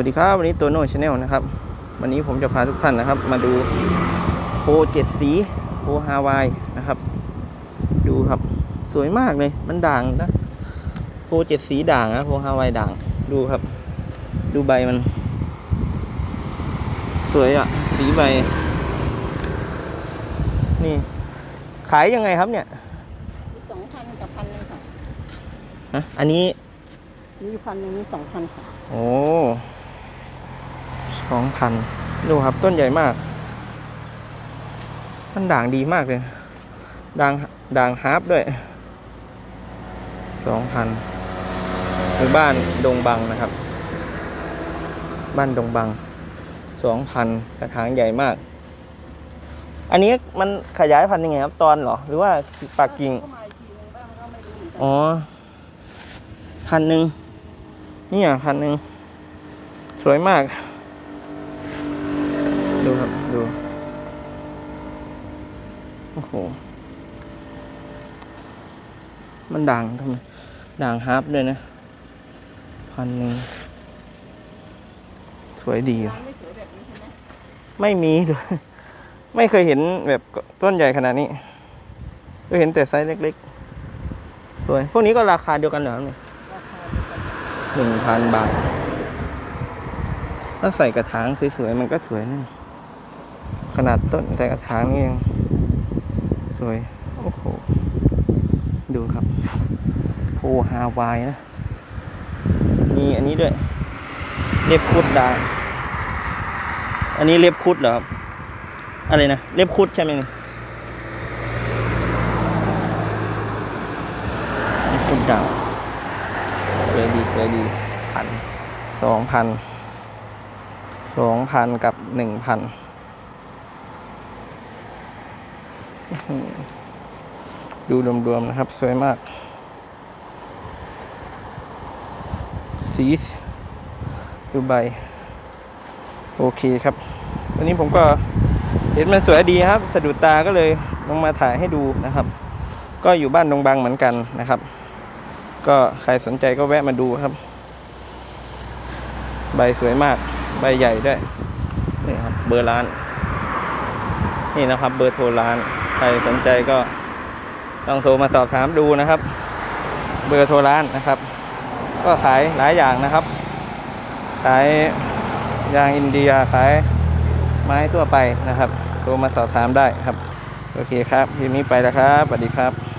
วัสดีครับวันนี้ตัวโน่ชาแนลนะครับ วันนี้ผมจะพาทุกท่านนะครับ มาดูโพเจ็ดสีโพฮาวายนะครับ ดูครับสวยมากเลยมันด่างนะโพเจ็ดสีด่างนะโพฮาวายด่างดูครับ ดูใบมัน สวยอะ สีใบ นี่ ขายยังไงครับเนี่ยสองพันกับพันหนึงค่ะฮะอันนี้มีพันหนึ่งมีสองพันค่ะโอ้ สองพันดูครับต้นใหญ่มากต้นด่างดีมากเลย ด่างด่างฮาร์ปด้วยสองพันคือบ้านดงบังนะครับ บ้านดงบังสองพันกระถางใหญ่มาก อันนี้มันขยายพันธุ์ยังไงครับ ตอนเหรอ หรือว่าปากกิ่งอ๋อพันหนึ่งนี่อะพันหนึ่งสวยมาก ดูครับ ดู โอ้โห มันด่างทำไม ด่างฮาร์ปด้วยนะ พันหนึ่ง สวยดีอะไม่มีเลย ไม่เคยเห็นแบบต้นใหญ่ขนาดนี้เคยเห็นแต่ไซส์เล็กๆ สวย พวกนี้ก็ราคาเดียวกันเหรอเนี่ยหนึ่งพันบาทถ้าใส่กระถางสวยๆ มันก็สวยนะข นาดต้นแต่กระถางนี่ยังสวย โอ้โห ดูครับโพฮาวายนะ มีอันนี้ด้วย เล็บคุดดา อันนี้เล็บคุดเหรอครับ อะไรนะ เล็บคุดใช่ไหมเล็บคุดดางสวยดีสวยดีพันสองพันสองพันกับหนึ่งพัน ดูรวมๆนะครับ สวยมาก สีดูใบ โอเคครับ วันนี้ผมก็เห็นมันสวยดีครับ สะดุดตาก็เลยลงมาถ่ายให้ดูนะครับ ก็อยู่บ้านดงบังเหมือนกันนะครับ ก็ใครสนใจก็แวะมาดูครับ ใบสวยมาก ใบใหญ่ด้วยนี่ครับ เบอร์ร้าน นี่นะครับ เบอร์โทรร้าน ใครสนใจก็ต้องโทรมาสอบถามดูนะครับ เบอร์โทรร้านนะครับ ก็ขายหลายอย่างนะครับ ขายยางอินเดียขายไม้ทั่วไปนะครับ โทรมาสอบถามได้ครับ โอเคครับทีนี้ไปแล้วครับสวัสดีครับ